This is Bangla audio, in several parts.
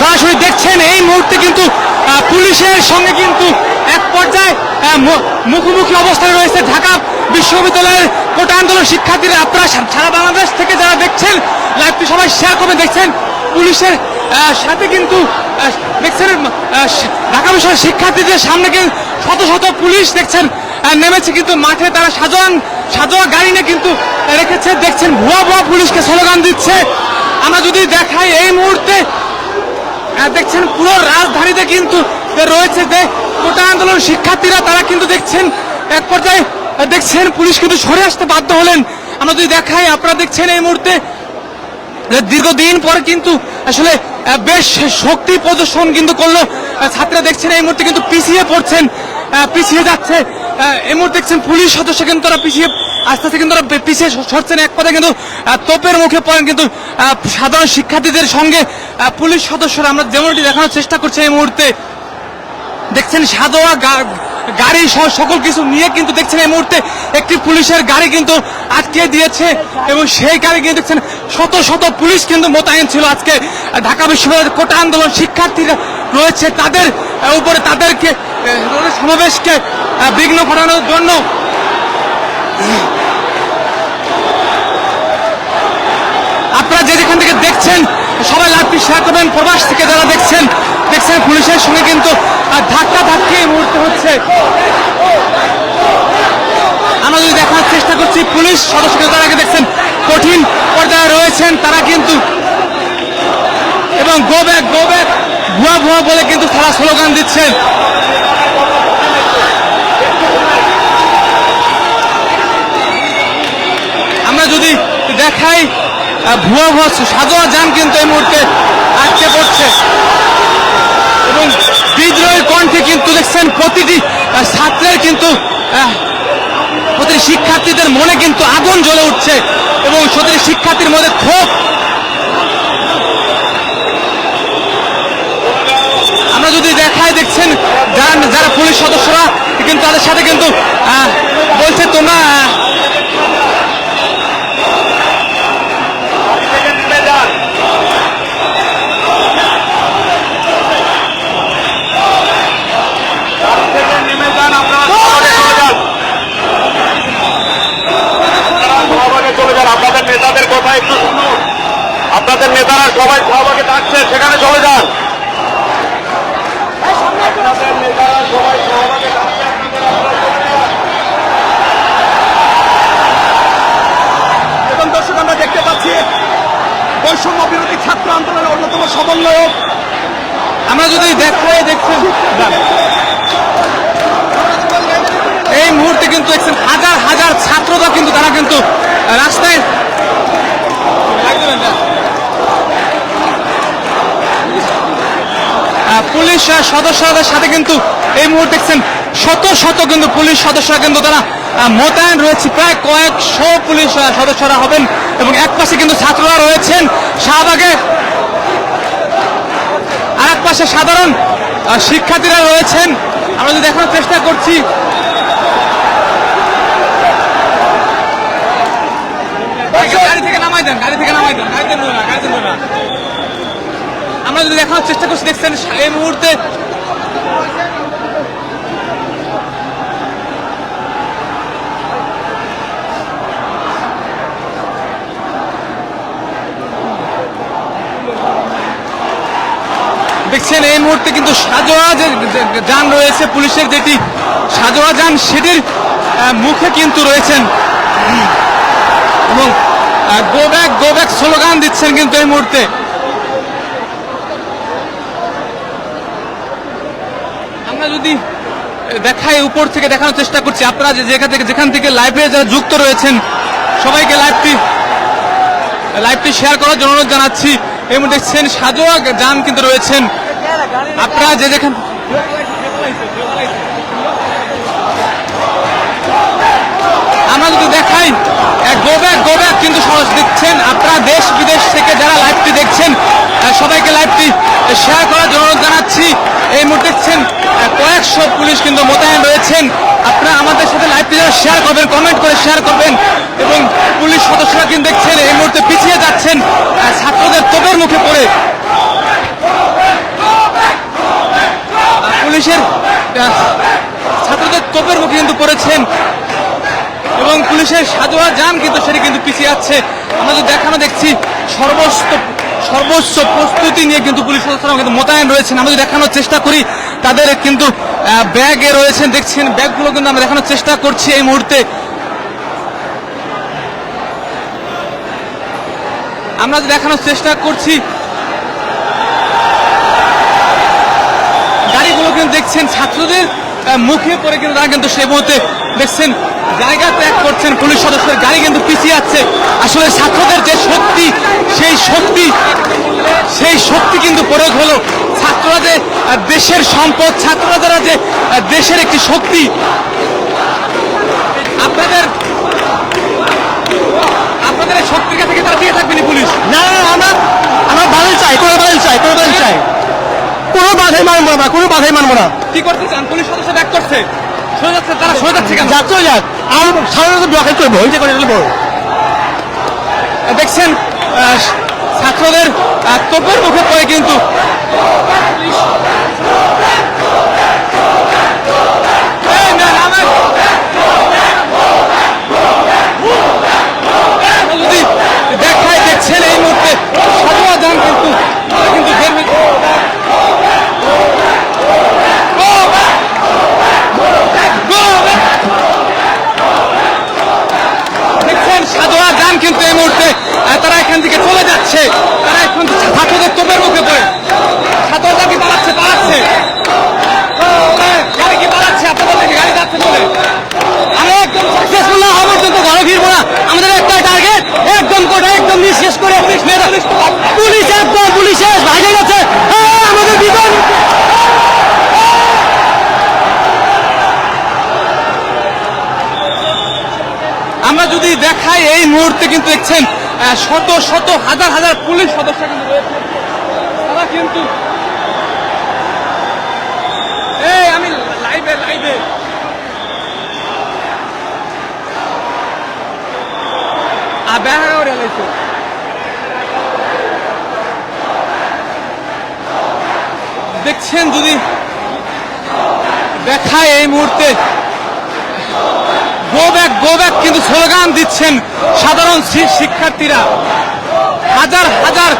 সরাসরি দেখছেন এই মুহূর্তে কিন্তু পুলিশের সঙ্গে কিন্তু এক পর্যায়ে মুখোমুখি অবস্থায় রয়েছে ঢাকা বিশ্ববিদ্যালয়ের কোটা আন্দোলন শিক্ষার্থীরা। আপনারা সারা বাংলাদেশ থেকে যারা দেখছেন লাইভটি সবাই শেয়ার করে দেখছেন, পুলিশের সাথে কিন্তু দেখছেন ঢাকা বিশ্ববিদ্যালয়ের শিক্ষার্থীদের সামনে কিন্তু শত শত পুলিশ দেখছেন নেমেছে কিন্তু মাঠে। তারা সাজোয়ান সাজোয়া গাড়ি নিয়ে কিন্তু রেখেছে। দেখছেন, ভুয়া ভুয়া পুলিশকে স্লোগান দিচ্ছে। আমরা যদি দেখাই এই মুহূর্তে দেখছেন পুরো রাজধানীতে কিন্তু রয়েছে যে কোটা আন্দোলন শিক্ষার্থীরা, তারা কিন্তু দেখছেন এক পর্যায়ে দেখছেন পুলিশ কিন্তু সরে আসতে বাধ্য হলেন। আমরা যদি দেখাই, আপনারা দেখছেন এই মুহূর্তে দীর্ঘদিন পরে কিন্তু আসলে বেশ শক্তি প্রদর্শন কিন্তু করল। ছাত্ররা দেখছেন এই মুহূর্তে কিন্তু পিছিয়ে পড়ছেন পিছিয়ে যাচ্ছে। এই মুহূর্তে দেখছেন পুলিশ সদস্য কিন্তু তারা পিছিয়ে আস্তে আস্তে কিন্তু পিছিয়ে সরছেন এক কথা কিন্তু তোপের মুখে পড়েন কিন্তু সাধারণ শিক্ষার্থীদের সঙ্গে পুলিশ সদস্যরা। আমরা যেমনটি দেখানোর চেষ্টা করছি এই মুহূর্তে, দেখছেন সাদোয়া গাড়ি সহ সকল কিছু নিয়ে কিন্তু দেখছেন এই মুহূর্তে একটি পুলিশের গাড়ি কিন্তু আটকে দিয়েছে এবং সেই গাড়ি কিন্তু দেখছেন শত শত পুলিশ কিন্তু মোতায়েন ছিল আজকে। ঢাকা বিশ্ববিদ্যালয়ের কোটা আন্দোলন শিক্ষার্থীরা রয়েছে তাদের উপরে তাদেরকে সমাবেশকে বিঘ্ন ঘটানোর জন্য। আপনারা যে যেখান থেকে দেখছেন, সবাই লাইভটি শেয়ার করবেন, প্রবাস থেকে যারা দেখছেন দেখছেন পুলিশের সঙ্গে কিন্তু ধাক্কা ধাক্কি এই মুহূর্তে হচ্ছে। আমরা যদি দেখার চেষ্টা করছি, পুলিশ সদস্যকে আগে দেখছেন, কঠিন পর্যায়ে রয়েছেন, তারা কিন্তু, এবং গো ব্যাক গো ব্যাক ভুয়া ভুয়া বলে কিন্তু তারা স্লোগান দিচ্ছেন। আমরা যদি দেখাই ভুয়া ভুয়া সাজোয়া যান কিন্তু এই মুহূর্তে আটকে পড়ছে। এবং বিদ্রোহের কণ্ঠে কিন্তু দেখছেন প্রতিটি ছাত্রের কিন্তু প্রতিটি শিক্ষার্থীদের মনে কিন্তু আগুন জ্বলে উঠছে এবং প্রতিটি শিক্ষার্থীর মধ্যে ক্ষোভ। আমরা যদি দেখাই, দেখছেন যারা যারা পুলিশ সদস্যরা, কিন্তু তাদের সাথে কিন্তু আহ, বলছে তোমরা আহ, নেমে যান আপনারা সহজে চলে যান আপনারা সহভাগে চলে যান আপনাদের নেতাদের কথা একটু শুনুন আপনাদের নেতারা সবাই সহভাগে ডাকছে সেখানে চলে যান আপনাদের নেতারা সবাই সহভাগে ডাকছে আপনাদের আপনারা চলে যান। এবং দর্শক আমরা দেখতে পাচ্ছি বৈষম্য বিরোধী ছাত্র আন্দোলনের অন্যতম সমন্বয়ক আমরা যদি দেখাই দেখছেন এই মুহূর্তে কিন্তু দেখছেন হাজার হাজার ছাত্ররা কিন্তু তারা কিন্তু রাস্তায় পুলিশ সদস্যদের সাথে কিন্তু এই মুহূর্তে দেখছেন শত শত কিন্তু পুলিশ সদস্যরা কিন্তু তারা মোতায়েন রয়েছে। প্রায় কয়েকশো পুলিশ সদস্যরা হবেন এবং এক পাশে কিন্তু ছাত্ররা রয়েছেন। শাহবাগে আর এক পাশে সাধারণ শিক্ষার্থীরা রয়েছেন। আমরা যদি দেখানোর চেষ্টা করছি গাড়ি থেকে নামাই দেন গাড়ি থেকে নামাই দেন গাড়িতে নেব না গাড়িতে নেব না আমরা যদি দেখানোর চেষ্টা করছি দেখছেন এই মুহূর্তে দেখছেন, এই মুহূর্তে কিন্তু সাজোয়া যে যান রয়েছে, পুলিশের যেটি সাজোয়া যান সেটির মুখে কিন্তু রয়েছেন। এবং go back go back slogan দিচ্ছেন কিন্তু এই মুহূর্তে। আমরা যদি দেখাই, উপর থেকে দেখানোর চেষ্টা করছি, আপনারা যেখান থেকে যেখান থেকে লাইভে যারা যুক্ত রয়েছেন, সবাইকে লাইভটি লাইভটি শেয়ার করার জন্য অনুরোধ জানাচ্ছি। এবং দেখছেন সাজোয়া যান কিন্তু রয়েছেন আপনারা যে যেখান আমরা যদি দেখাই গো ব্যাক গো ব্যাক কিন্তু সহজ দিচ্ছেন। আপনারা দেশ বিদেশ থেকে যারা লাইভটি দেখছেন সবাইকে লাইভটি শেয়ার করার জন্য জানাচ্ছি। এই মুহূর্তে দেখছেন কয়েকশো পুলিশ কিন্তু মোতায়েন রয়েছেন। আপনারা আমাদের সাথে লাইভটি যারা শেয়ার করবেন কমেন্ট করে শেয়ার করবেন। এবং পুলিশ সদস্যরা কিন্তু দেখছেন, এই মুহূর্তে পিছিয়ে যাচ্ছেন আহ, ছাত্রদের তোপের মুখে পড়ে আহ, তোপের মুখে কিন্তু পড়েছেন। এবং পুলিশের সাজোয়া যান কিন্তু সেটি কিন্তু পিছিয়ে যাচ্ছে আমরা যে দেখানো দেখছি সর্বোচ্চ সর্বোচ্চ প্রস্তুতি নিয়ে কিন্তু পুলিশ সদস্যরা কিন্তু মোতায়েন রয়েছেন। আমরা যদি দেখানোর চেষ্টা করি, তাদের কিন্তু ব্যাগে রয়েছেন। দেখছেন, ব্যাগগুলো কিন্তু আমরা দেখানোর চেষ্টা করছি এই মুহূর্তে। আমরা দেখানোর চেষ্টা করছি, গাড়িগুলো কিন্তু দেখছেন, ছাত্রদের মুখে পড়ে কিন্তু তারা কিন্তু সেই মুহূর্তে দেখছেন, জায়গা ত্যাগ করছেন, পুলিশ সদস্যের গাড়ি কিন্তু পিছিয়ে যাচ্ছে আসলে ছাত্রদের যে শক্তি, সেই শক্তি সেই শক্তি কিন্তু প্রয়োগ হলো ছাত্ররা যে দেশের সম্পদ, ছাত্ররা যারা যে দেশের একটি শক্তি। আপনাদের আপনাদের শক্তির কাছে তারা দিয়ে থাকবেনি পুলিশ? না না, আমরা আমরা বাদল চাই, কোনো বাদল চাই, কোনো বাদল চাই। কোনো বাধাই মানবো না কোনো বাধাই মানবো না। কি করতে চান পুলিশ সদস্য ব্যাক করছে। সরে যাচ্ছে তারা সরে যাচ্ছে কেন? যাচ্ছে যাক। আর সাধারণত ব্লকেট করব ওই যে করে ফেলব দেখছেন ছাত্রদের তোপের মুখে পড়ে কিন্তু। এই না, না, আমার- যদি দেখায় দেখছেন এই মুহূর্তে সাধুয়া যান কিন্তু তারা কিন্তু বের হয়ে Go back! Go back! দেখছেন সাধুয়া যান কিন্তু এই মুহূর্তে আহ, তারা এখান থেকে চলে যাচ্ছে তারা এখন ছাত্রদের তোপের মুখে পড়ে ছাত্ররা কি পালাচ্ছে পালাচ্ছে ও, এ, গাড়ি কি পালাচ্ছে আপনাদের দেখে গাড়ি যাচ্ছে চলে আমরা একদম সাকসেসফুল না হওয়া পর্যন্ত ঘরে ফিরবো না আমাদের একটা টার্গেট একদম কোটা একদম নিঃশেষ করে পুলিশ একদম পুলিশ ভাগে গেছে হ্যাঁ, আমাদের বিজয় আমরা যদি দেখাই এই মুহূর্তে কিন্তু দেখছেন শত শত, হাজার হাজার পুলিশ সদস্য কিন্তু রয়েছে। তারা কিন্তু এই, আমি লাইভে লাইভে দেখছেন যদি দেখায় এই মুহূর্তে। গো ব্যাক গো ব্যাক কিন্তু স্লোগান দিচ্ছেন সাধারণ শিক্ষার্থীরা। হাজার হাজার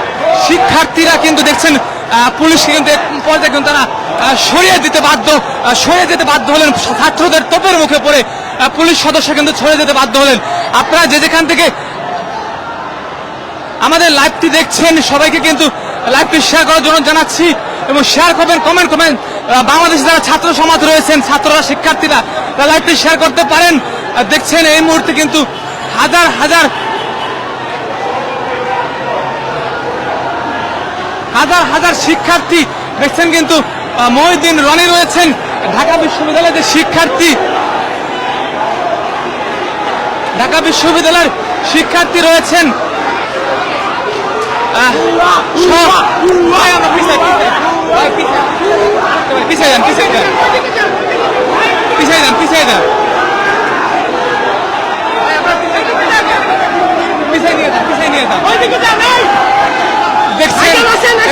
শিক্ষার্থীরা কিন্তু দেখছেন আহ, পুলিশকে কিন্তু পর্যায়ে কিন্তু তারা সরিয়ে দিতে বাধ্য সরিয়ে যেতে বাধ্য হলেন। ছাত্রদের তোপের মুখে পড়ে পুলিশ সদস্য কিন্তু সরে যেতে বাধ্য হলেন। আপনারা যে যেখান থেকে আমাদের লাইভটি দেখছেন সবাইকে কিন্তু লাইভটি শেয়ার করার জন্য জানাচ্ছি এবং শেয়ার করবেন কমেন্ট করবেন। বাংলাদেশে যারা ছাত্র সমাজ রয়েছেন ছাত্ররা শিক্ষার্থীরা তারা লাইভটি শেয়ার করতে পারেন। দেখছেন এই মুহূর্তে কিন্তু হাজার হাজার হাজার হাজার শিক্ষার্থী দেখছেন কিন্তু আহ, মহিউদ্দিন রনি রয়েছেন ঢাকা বিশ্ববিদ্যালয়ের যে শিক্ষার্থী ঢাকা বিশ্ববিদ্যালয়ের শিক্ষার্থী রয়েছেন পিছাই যান পিছাই যান পিছাই যান পিছাই যান ভাই, আমরা পিছাই যান। পিছাই নিয়ে যান পিছাই নিয়ে যান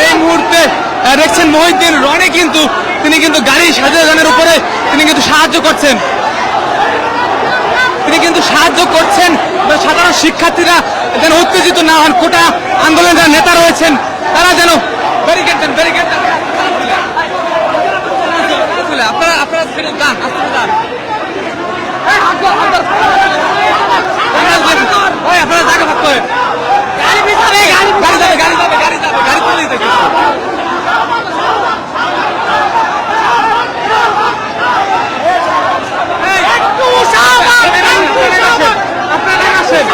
এই মুহূর্তে দেখছেন মহিউদ্দিন রনি কিন্তু তিনি কিন্তু গাড়ি সাজানের উপরে তিনি কিন্তু সাহায্য করছেন। তিনি কিন্তু সাহায্য করছেন সাধারণ শিক্ষার্থীরা যেন উত্তেজিত না হন, কোটা আন্দোলনের নেতা রয়েছেন, তারা যেন আপনারা আপনারা ফিরে যান, আস্তে ভাই, আপনারা জায়গা ভাগ করেন গাড়ি পিছাবে গাড়ি গাড়ি যাবে গাড়ি যাবে গাড়ি যাবে গাড়ি চলে যেতে আপনারা আসেন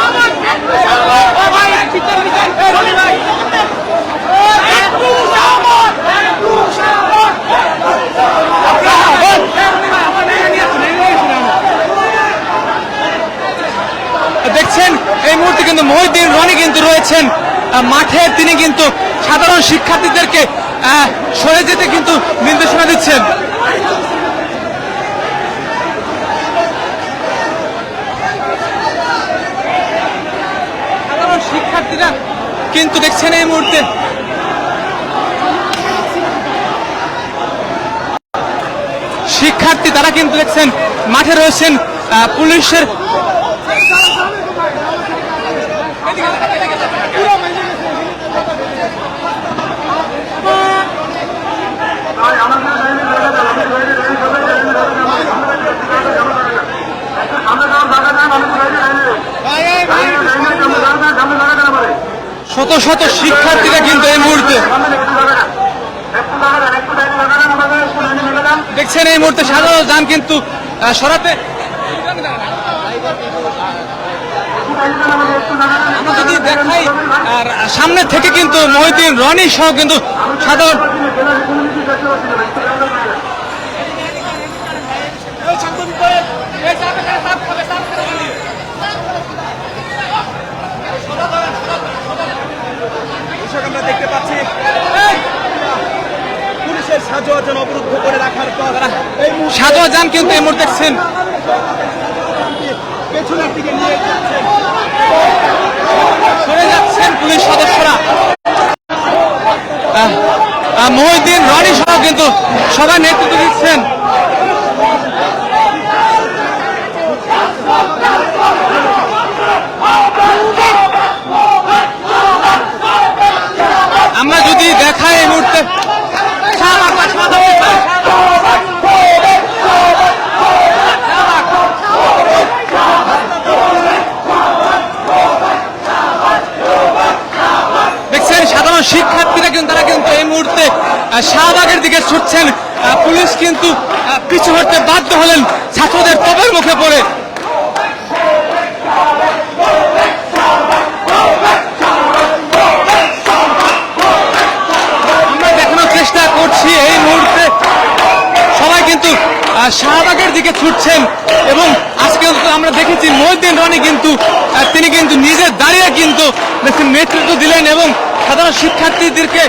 দেখছেন এই মুহূর্তে কিন্তু মহিউদ্দিন রনি কিন্তু রয়েছেন মাঠে তিনি কিন্তু সাধারণ শিক্ষার্থীদেরকে সরে যেতে কিন্তু নির্দেশনা দিচ্ছেন। সাধারণ শিক্ষার্থীরা কিন্তু দেখছেন এই মুহূর্তে। শিক্ষার্থী তারা কিন্তু দেখছেন, মাঠে রয়েছেন পুলিশের শত শিক্ষার্থীরা কিন্তু এই মুহূর্তে দেখছেন এই মুহূর্তে সাধারণ যান কিন্তু সরাতে যদি দেখাই, আর সামনে থেকে কিন্তু মহিদিন রনি সহ কিন্তু সাধারণ দর্শক আমরা দেখতে পাচ্ছি পুলিশের সাজোয়াজন অবরুদ্ধ করে রাখার পর সাধারণ যান কিন্তু এই মুহূর্তে দেখছেন। পেছনের দিকে নিয়ে যাচ্ছেন সরে যাচ্ছেন পুলিশ সদস্যরা। মহিউদ্দিন রনি সহ কিন্তু সবাই নেতৃত্ব দিচ্ছেন আমরা যদি দেখাই এই মুহূর্তে শিক্ষার্থীরা কিন্তু তারা কিন্তু এই মুহূর্তে শাহবাগের দিকে ছুটছেন। পুলিশ কিন্তু পিছু হতে বাধ্য হলেন। ছাত্রদের তবের মুখে পড়ে আমরা দেখানোর করছি এই মুহূর্তে। সবাই কিন্তু শাহবাগের দিকে ছুটছেন এবং আজকে আমরা দেখেছি মহিউদ্দিন রনি কিন্তু তিনি কিন্তু নিজে দাঁড়িয়ে কিন্তু নেতৃত্ব দিলেন এবং সাধারণ শিক্ষার্থীদেরকে